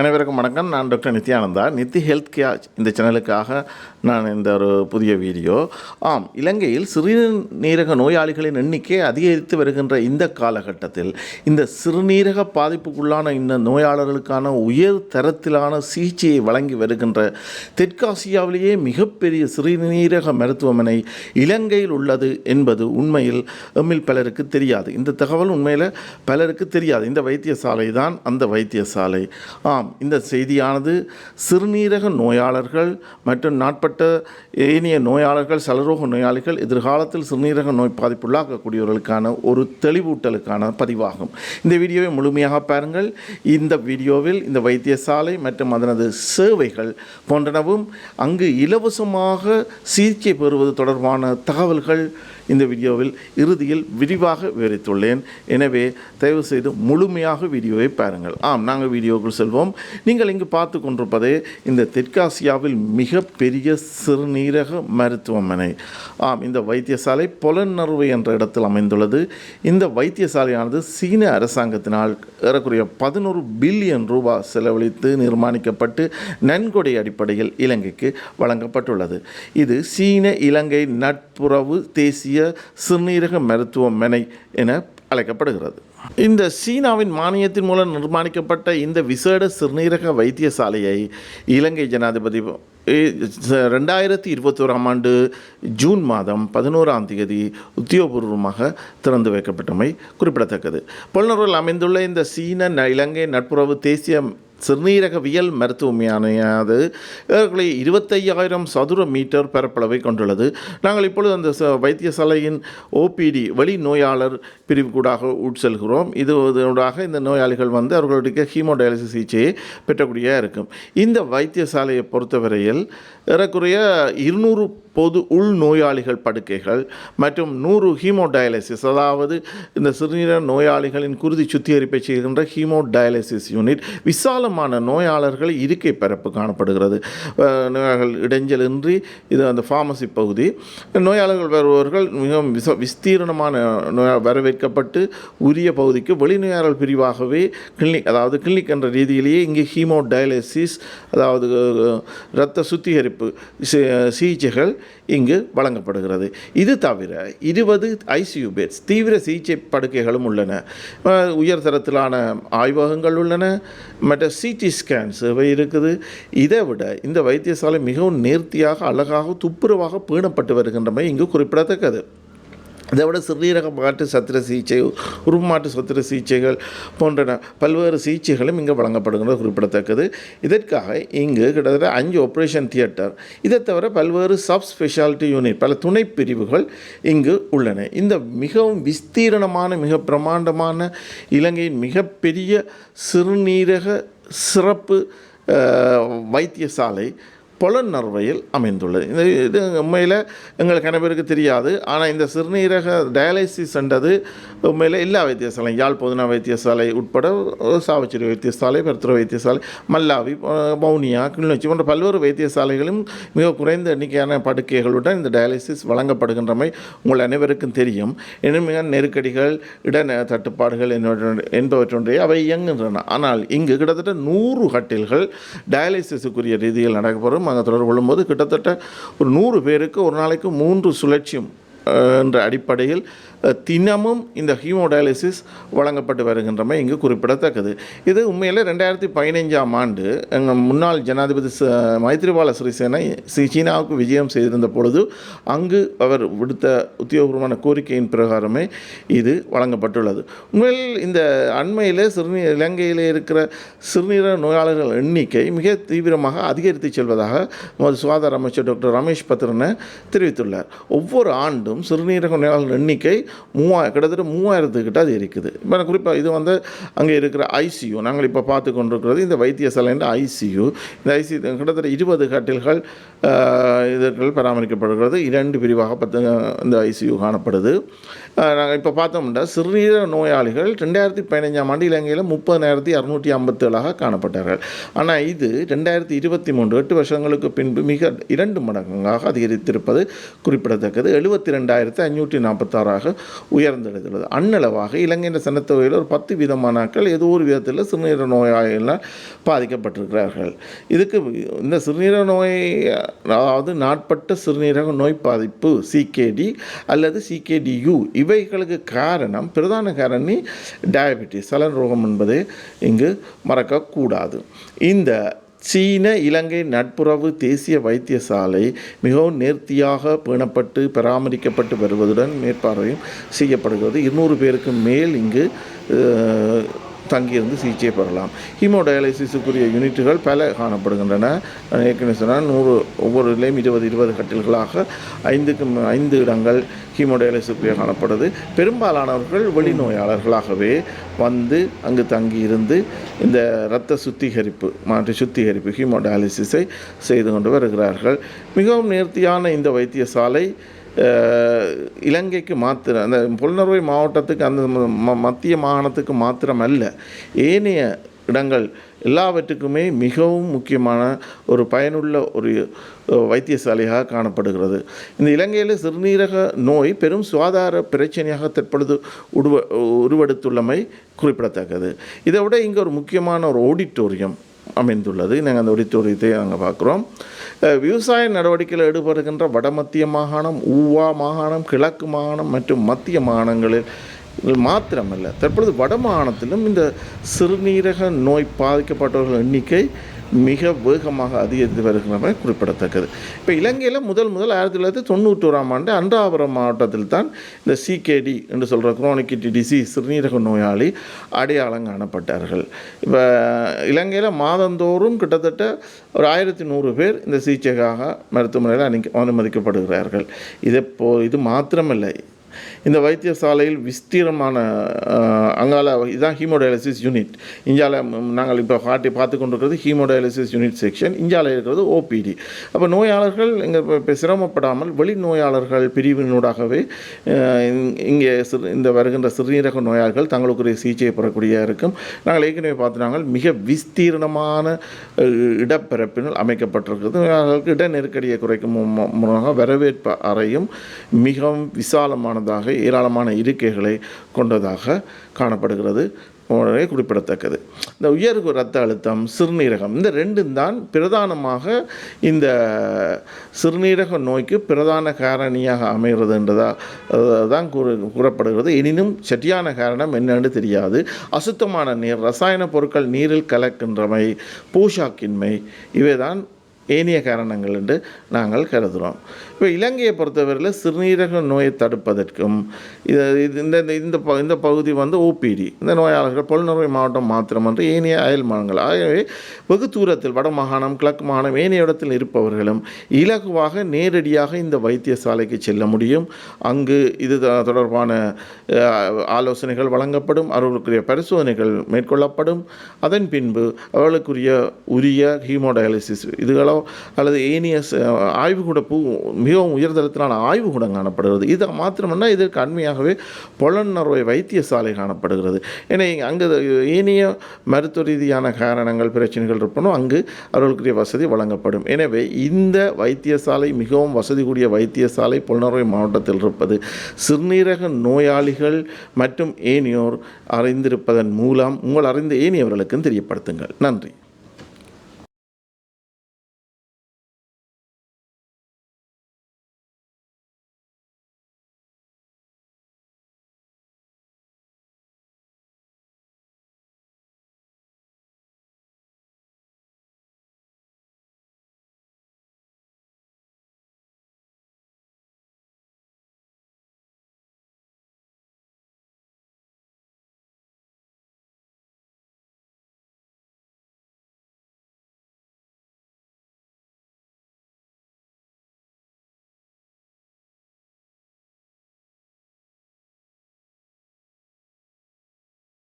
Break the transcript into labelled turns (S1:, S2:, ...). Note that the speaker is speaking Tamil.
S1: அனைவருக்கும் வணக்கம். நான் doctor Nithyananda. Nithi health care இந்த சேனலுக்காக நான் இந்த ஒரு புதிய வீடியோ. ஆம் இலங்கையில் சிறுநீரக நோயாளிகளின் எண்ணிக்கை அதிகரித்து வருகின்ற இந்த காலகட்டத்தில் இந்த சிறுநீரக பாதிப்புக்குள்ளான இந்த நோயாளர்களுக்கான உயர் தரத்திலான சிகிச்சையை வழங்கி வருகின்ற தெற்காசியாவிலேயே மிகப்பெரிய சிறுநீரக மருத்துவமனை இலங்கையில் உள்ளது என்பது உண்மையில் எம்மில் பலருக்கு தெரியாது. இந்த தகவல் உண்மையில் பலருக்கு தெரியாது. இந்த வைத்தியசாலை தான் அந்த வைத்தியசாலை. ஆம் இந்த செய்தியானது சிறுநீரக நோயாளர்கள் மற்றும் நாட்பட்ட ஏனைய நோயாளர்கள் சலரோக நோயாளிகள் எதிர்காலத்தில் சிறுநீரக நோய் பாதிப்புள்ளாக்கக்கூடியவர்களுக்கான ஒரு தெளிவூட்டலுக்கான பதிவாகும். இந்த வீடியோவை முழுமையாக பாருங்கள். இந்த வீடியோவில் இந்த வைத்தியசாலை மற்றும் அதனது சேவைகள் போன்றனவும் அங்கு இலவசமாக சிகிச்சை பெறுவது தொடர்பான தகவல்கள் இந்த வீடியோவில் இறுதியில் விரிவாக விவரித்துள்ளேன். எனவே தயவுசெய்து முழுமையாக வீடியோவை பாருங்கள். ஆம் நாங்கள் வீடியோக்குள் செல்வோம். நீங்கள் இங்கு பார்த்து கொண்டிருப்பதே இந்த தெற்காசியாவில் மிகப்பெரிய சிறுநீரக மருத்துவமனை. ஆம் இந்த வைத்தியசாலை பொலன்னறுவை என்ற இடத்தில் அமைந்துள்ளது. இந்த வைத்தியசாலையானது சீன அரசாங்கத்தினால் ஏறக்குறைய பதினோரு பில்லியன் ரூபாய் செலவழித்து நிர்மாணிக்கப்பட்டு நன்கொடை அடிப்படையில் இலங்கைக்கு வழங்கப்பட்டுள்ளது. இது சீன இலங்கை நட்புறவு தேசிய சிறுநீரக மருத்துவமனை என அழைக்கப்படுகிறது. இந்த சீனாவின் மானியத்தின் மூலம் நிர்மாணிக்கப்பட்ட இந்த விசேட சிறுநீரக வைத்தியசாலையை இலங்கை ஜனாதிபதி ரெண்டாயிரத்தி இருபத்தோராம் ஆண்டு ஜூன் மாதம் பதினோராம் தேதி உத்தியோகபூர்வமாக திறந்து வைக்கப்பட்டமை குறிப்பிடத்தக்கது. புலனூரில் அமைந்துள்ள இந்த சீன இலங்கை நட்புறவு தேசிய சிறுநீரகவியல் மருத்துவமனையானது ஏறக்குறைய இருபத்தையாயிரம் சதுர மீட்டர் பரப்பளவை கொண்டுள்ளது. நாங்கள் இப்பொழுது அந்த ச- வைத்தியசாலையின் ஓபிடி வெளி நோயாளர் பிரிவு கூடாக உட்செல்கிறோம் இது இதனூடாக இந்த நோயாளிகள் வந்து அவர்களுடைய ஹீமோடயாலிசிஸ் சிகிச்சையை பெற்றக்கூடியதாக இருக்கும். இந்த வைத்தியசாலையை பொறுத்தவரையில் ஏறக்குறைய இருநூறு பொது உள் நோயாளிகள் படுக்கைகள் மற்றும் நூறு ஹீமோடயாலிசிஸ் அதாவது இந்த சிறுநீரக நோயாளிகளின் குருதி சுத்திகரிப்பை செய்கின்ற ஹீமோடயாலிசிஸ் யூனிட் விசாலமான நோயாளர்கள் இருக்கை பரப்பு காணப்படுகிறது. நோயாளிகள் இடைஞ்சலின்றி இது அந்த ஃபார்மசி பகுதி. நோயாளர்கள் வருபவர்கள் மிகவும் விச விஸ்தீரணமான நோயா வரவேற்கப்பட்டு உரிய பகுதிக்கு வெளிநோயாளர் பிரிவாகவே கிளினிக் அதாவது கிளினிக் என்ற ரீதியிலேயே இங்கே ஹீமோடயாலிசிஸ் அதாவது இரத்த சுத்திகரிப்பு சி- சிகிச்சைகள் இங்கு வழங்கப்படுகிறது. இது தவிர இருபது ஐசியூ பெட்ஸ் தீவிர சிகிச்சை படுக்கைகளும் உள்ளன. உயர்தரத்திலான ஆய்வகங்கள் உள்ளன. மற்ற சிடி ஸ்கேன் சேவை இருக்குது. இதை விட இந்த வைத்தியசாலை மிகவும் நேர்த்தியாக அழகாக துப்புரவாக பேணப்பட்டு வருகின்றமை இங்கு குறிப்பிடத்தக்கது. இதை விட சிறுநீரக மாற்று சத்திர சிகிச்சை உருமாட்டு சத்திர சிகிச்சைகள் போன்ற பல்வேறு சிகிச்சைகளும் இங்கே வழங்கப்படுகிறது குறிப்பிடத்தக்கது. இதற்காக இங்கு கிட்டத்தட்ட அஞ்சு ஆப்ரேஷன் தியேட்டர் இதை தவிர பல்வேறு சப் ஸ்பெஷாலிட்டி யூனிட் பல துணை பிரிவுகள் இங்கு உள்ளன. இந்த மிகவும் விஸ்தீரணமான மிக பிரமாண்டமான இலங்கையின் மிகப்பெரிய சிறுநீரக சிறப்பு வைத்தியசாலை பொலன்னறுவையில் அமைந்துள்ளது. இந்த இது உண்மையில் எங்களுக்கு அனைவருக்கு தெரியாது. ஆனால் இந்த சிறுநீரக டயாலிசிஸ் என்றது உண்மையில் எல்லா வைத்தியசாலையும் யாழ் பொதுனா வைத்தியசாலை உட்பட சாவச்சேரி வைத்தியசாலை பெருத்துறை வைத்தியசாலை மல்லாவி வவுனியா கிளிநொச்சி போன்ற பல்வேறு வைத்தியசாலைகளும் மிக குறைந்த எண்ணிக்கையான படுக்கைகளுடன் இந்த டயாலிசிஸ் வழங்கப்படுகின்றமை உங்கள் அனைவருக்கும் தெரியும். இன்னும் மிக நெருக்கடிகள் இட தட்டுப்பாடுகள் என்பவற்றை- என்பவற்றொன்றே அவை இயங்குகின்றன. ஆனால் இங்கு கிட்டத்தட்ட நூறு கட்டில்கள் டயாலிசிஸுக்குரிய ரீதியில் நடக்கப்படும். அங்கே தொடர்பு கொள்ளும்போது கிட்டத்தட்ட ஒரு நூறு பேருக்கு ஒரு நாளைக்கு மூன்று சுழற்சியும் என்ற அடிப்படையில் தினமும் இந்த ஹீமோடயாலிசிஸ் வழங்கப்பட்டு வருகின்றமை இங்கு குறிப்பிடத்தக்கது. இது உண்மையில் ரெண்டாயிரத்தி பதினைஞ்சாம் ஆண்டு எங்கள் முன்னாள் ஜனாதிபதி ச- மைத்ரிபால சிறிசேனை சீனாவுக்கு விஜயம் செய்திருந்த பொழுது அங்கு அவர் விடுத்த உத்தியோகபூர்வமான கோரிக்கையின் பிரகாரமே இது வழங்கப்பட்டுள்ளது. உண்மையில் இந்த அண்மையில் சிறுநீர் இலங்கையில் இருக்கிற சிறுநீர நோயாளர்கள் எண்ணிக்கை மிக தீவிரமாக அதிகரித்து செல்வதாக நமது சுகாதார அமைச்சர் டாக்டர் ரமேஷ் பத்ரன தெரிவித்துள்ளார். ஒவ்வொரு ஆண்டும் சிறுநீரக நோயாளர்கள் எண்ணிக்கை மூவா கிட்டத்தட்ட மூவாயிரத்துக்கிட்ட அது இருக்குது. இப்போ குறிப்பாக இது வந்து அங்கே இருக்கிற ஐசியூ நாங்கள் இப்போ பார்த்து கொண்டிருக்கிறது இந்த வைத்தியசாலைன்ற ஐசியூ இந்த ஐசியூ கிட்டத்தட்ட இருபது கட்டில்கள் இதற்குள் பராமரிக்கப்படுகிறது. இரண்டு பிரிவாக பத்து இந்த ஐசியூ காணப்படுது. நாங்கள் இப்போ பார்த்தோம்னா சிறுநீர நோயாளிகள் ரெண்டாயிரத்தி பதினஞ்சாம் ஆண்டு இலங்கையில் முப்பதாயிரத்தி அறுநூற்றி ஐம்பத்தேழாக காணப்பட்டார்கள். ஆனால் இது ரெண்டாயிரத்தி இருபத்தி மூன்று எட்டு வருஷங்களுக்கு பின்பு மிக இரண்டு மடங்காக அதிகரித்திருப்பது குறிப்பிடத்தக்கது. எழுபத்தி ரெண்டாயிரத்தி ஐநூற்றி நாற்பத்தாறாக உயர்ந்தெடுத்துள்ளது அன்னளவாக இலங்கையின் சனத்தொகையில் ஒரு பத்து விதமானாக்கள் ஏதோ ஒரு விதத்தில் சிறுநீர நோயாளிகளால் பாதிக்கப்பட்டிருக்கிறார்கள். இதுக்கு இந்த சிறுநீர நோய் அதாவது நாட்பட்ட சிறுநீரக நோய் பாதிப்பு சிகேடி அல்லது சிகேடியு இவைகளுக்கு காரணம் பிரதான காரணி டயபெட்டிஸ் சலன் ரோகம் என்பதை இங்கு மறக்கக்கூடாது. இந்த சீன இலங்கை நட்புறவு தேசிய வைத்தியசாலை மிகவும் நேர்த்தியாக பேணப்பட்டு பராமரிக்கப்பட்டு வருவதுடன் மேற்பார்வையும் செய்யப்படுகிறது. இருநூறு பேருக்கு மேல் இங்கு தங்கியிருந்து சிகிச்சை பெறலாம். ஹீமோடயாலிசிஸுக்குரிய யூனிட்டுகள் பல காணப்படுகின்றன. ஏற்கனவே சொன்னால் நூறு ஒவ்வொரு நிலையும் இருபது இருபது கட்டில்களாக ஐந்துக்கு ஐந்து இடங்கள் ஹீமோடயாலிசிஸுக்குரிய காணப்படுது. பெரும்பாலானவர்கள் வெளிநோயாளர்களாகவே வந்து அங்கு தங்கியிருந்து இந்த இரத்த சுத்திகரிப்பு மாற்று சுத்திகரிப்பு ஹீமோடயாலிசிஸை செய்து கொண்டு வருகிறார்கள். மிகவும் நேர்த்தியான இந்த வைத்தியசாலை இலங்கைக்கு மாத்திரம் அந்த புலனறுவை மாவட்டத்துக்கு அந்த மத்திய மாகாணத்துக்கு மாத்திரம் அல்ல ஏனைய இடங்கள் எல்லாவற்றுக்குமே மிகவும் முக்கியமான ஒரு பயனுள்ள ஒரு வைத்தியசாலையாக காணப்படுகிறது. இந்த இலங்கையில் சிறுநீரக நோய் பெரும் சுகாதார பிரச்சனையாக தற்பொழுது உருவ உருவெடுத்துள்ளமை குறிப்பிடத்தக்கது. இதை விட இங்கே ஒரு முக்கியமான ஒரு ஆடிட்டோரியம் அமைந்துள்ளது. நாங்கள் அந்த ஆடிட்டோரியத்தை நாங்கள் பார்க்குறோம் விவசாய நடவடிக்கையில் ஈடுபடுகின்ற வடமத்திய மாகாணம் ஊவா மாகாணம் கிழக்கு மாகாணம் மற்றும் மத்திய மாகாணங்களில் மாத்திரமல்ல. தற்பொழுது வட மாகாணத்திலும் இந்த சிறுநீரக நோய் பாதிக்கப்பட்டவர்கள் எண்ணிக்கை மிக வேகமாக அதிகரித்து வருகிறமை குறிப்பிடத்தக்கது. இப்போ இலங்கையில் முதல் முதல் ஆயிரத்தி தொள்ளாயிரத்தி தொண்ணூற்றோராம் ஆண்டு அன்றாபுரம் மாவட்டத்தில் தான் இந்த சிகேடி என்று சொல்கிற குரோனிக் டிசீஸ் சிறுநீரக நோயாளி அடையாளம் காணப்பட்டார்கள். இப்போ இலங்கையில் மாதந்தோறும் கிட்டத்தட்ட ஒரு ஆயிரத்தி நூறு பேர் இந்த சிகிச்சைக்காக மருத்துவமனையில் அனுமதி அனுமதிக்கப்படுகிறார்கள். இது போ இது மாத்திரமில்லை. இந்த வைத்தியசாலையில் விஸ்தீரமான அங்கால இதுதான் ஹீமோடயாலிசிஸ் யூனிட். இந்தியாவில் நாங்கள் இப்போ காட்டி பார்த்து கொண்டிருக்கிறது ஹீமோடயாலிசிஸ் யூனிட் செக்ஷன். இந்தியாவில் இருக்கிறது ஓபிடி அப்போ நோயாளர்கள் இங்கே இப்போ சிரமப்படாமல் வெளி நோயாளர்கள் பிரிவினூடாகவே இங்கே சிறு இந்த வருகின்ற சிறுநீரக நோயாளர்கள் தங்களுக்குரிய சிகிச்சையை பெறக்கூடிய இருக்கும். நாங்கள் ஏற்கனவே பார்த்துனாங்க மிக விஸ்தீர்ணமான அஹ், இடப்பரப்பினால் அமைக்கப்பட்டிருக்கிறது. நோயாளர்களுக்கு இட நெருக்கடியை குறைக்கும் மூலமாக வரவேற்பு அறையும் மிகவும் விசாலமான ஏராளமானதாக ஏராளமான இருக்கைகளை கொண்டதாக காணப்படுகிறது. உடனே குறிப்பிடத்தக்கது. இந்த உயர் இரத்த அழுத்தம் சிறுநீரகம் இந்த ரெண்டும் தான் பிரதானமாக இந்த சிறுநீரக நோய்க்கு பிரதான காரணியாக அமைகிறது என்றதா தான் கூறு கூறப்படுகிறது. எனினும் சரியான காரணம் என்னன்னு தெரியாது. அசுத்தமான நீர் ரசாயன பொருட்கள் நீரில் கலக்கின்றமை பூஷாக்கின்மை இவைதான் ஏனைய காரணங்கள் என்று நாங்கள் கருதுகிறோம். இப்போ இலங்கையை பொறுத்தவரையில் சிறுநீரக நோயை தடுப்பதற்கும் இது இது இந்த இந்த- இந்த ப இந்த பகுதி வந்து ஓபிடி இந்த நோயாளர்கள் பொல்நோய் மாவட்டம் மாத்திரம் என்று ஏனைய அயல் மாநிலங்கள் ஆகவே வெகு தூரத்தில் வட மாகாணம் கிழக்கு மாகாணம் ஏனைய இடத்தில் இருப்பவர்களும் இலகுவாக நேரடியாக இந்த வைத்தியசாலைக்கு செல்ல முடியும். அங்கு இது தொடர்பான ஆலோசனைகள் வழங்கப்படும் அவர்களுக்குரிய பரிசோதனைகள் மேற்கொள்ளப்படும். அதன் பின்பு அவர்களுக்குரிய உரிய ஹீமோடயாலிசிஸ் இதுகளோ அல்லது ஏனியஸ் ஆய்வுகூட ஆய்வுக்கூட பூ மிகவும் உயர்தரத்திலான ஆய்வுக்கூடம் காணப்படுகிறது. இது மாத்திரமல்ல இதற்கு அண்மையாகவே பொலன்னறுவை வைத்தியசாலை காணப்படுகிறது. ஏன்னா அங்கு ஏனைய மருத்துவ ரீதியான காரணங்கள் பிரச்சனைகள் இருப்பனோ அங்கு அவர்களுக்குரிய வசதி வழங்கப்படும். எனவே இந்த வைத்தியசாலை மிகவும் வசதி கூடிய வைத்தியசாலை பொலனறுவை மாவட்டத்தில் இருப்பது. சிறுநீரக நோயாளிகள் மற்றும் ஏனியோர் அறிந்திருப்பதன் மூலம் உங்கள் அறிந்த ஏனியவர்களுக்கும் தெரியப்படுத்துங்கள். நன்றி.